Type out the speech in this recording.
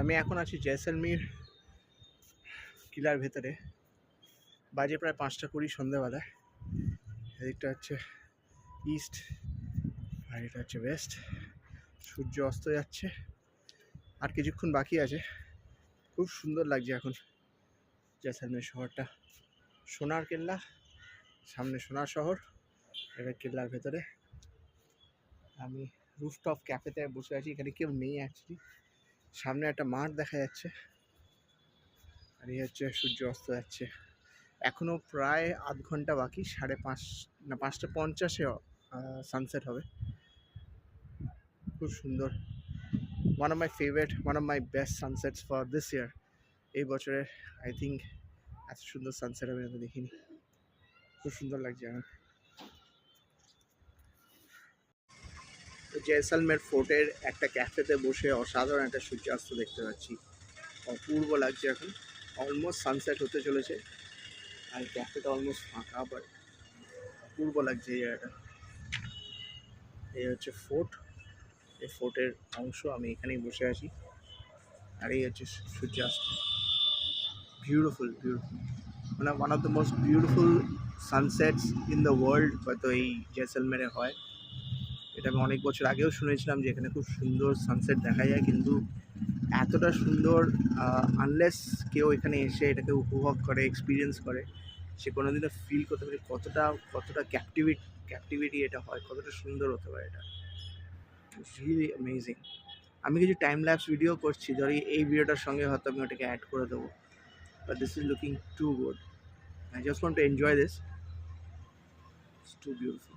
আমি এখন আছি জয়সলমীর কিলার ভেতরে। বাজে প্রায় পাঁচটা কুড়ি সন্ধ্যাবেলায় এদিকটা হচ্ছে ইস্ট আর এটা হচ্ছে ওয়েস্ট। সূর্য অস্ত যাচ্ছে। আর কিছুক্ষণ বাকি আছে। খুব সুন্দর লাগছে এখন জয়সলমের শহরটা। সোনার কেল্লা, সামনে সোনার শহর, এটা কেল্লার ভেতরে। আমি রুফটপ ক্যাফেতে বসে আছি, এখানে কেউ নেই অ্যাকচুয়ালি সামনে একটা মাঠ দেখা যাচ্ছে। আর এই হচ্ছে সূর্য অস্ত যাচ্ছে। এখনও প্রায় আধ ঘণ্টা বাকি, সাড়ে পাঁচ, না পাঁচটা পঞ্চাশে সানসেট হবে। খুব সুন্দর। One of my favourite one of my best sunsets for this year এই বছরের আই থিঙ্ক এত সুন্দর সানসেট আমি আমি দেখিনি। খুব সুন্দর লাগছে এখন জয়সলমের ফোর্টের একটা ক্যাফেতে বসে অসাধারণ একটা সূর্যাস্ত দেখতে পাচ্ছি। অপূর্ব লাগছে এখন। অলমোস্ট সানসেট হতে চলেছে। আর ক্যাফেটা অলমোস্ট ফাঁকা বাট অপূর্ব লাগছে এই জায়গাটা। এই হচ্ছে ফোর্ট। এই ফোর্টের অংশ আমি এখানেই বসে আছি। আর এই হচ্ছে সূর্যাস্ত। বিউটিফুল বিউটিফুল মানে one of the most beautiful sunsets in the world হয়তো এই জয়সলমেরে হয়। এটা আমি অনেক বছর আগেও শুনেছিলাম যে এখানে খুব সুন্দর সানসেট দেখা যায়, কিন্তু এতটা সুন্দর আনলেস কেউ এখানে এসে এটাকে উপভোগ করে এক্সপিরিয়েন্স করে, সে কোনোদিনও ফিল করতে পারে কতটা কতটা ক্যাপটিভিট ক্যাপটিভিটি এটা হয়, কতটা সুন্দর হতে পারে এটা। রিয়েলি অ্যামেজিং আমি কিছু টাইম ল্যাপস ভিডিও করছি, ধরি এই ভিডিওটার সঙ্গে হয়তো আমি ওটাকে অ্যাড করে দেবো। But this is looking too good I just want to enjoy this too beautiful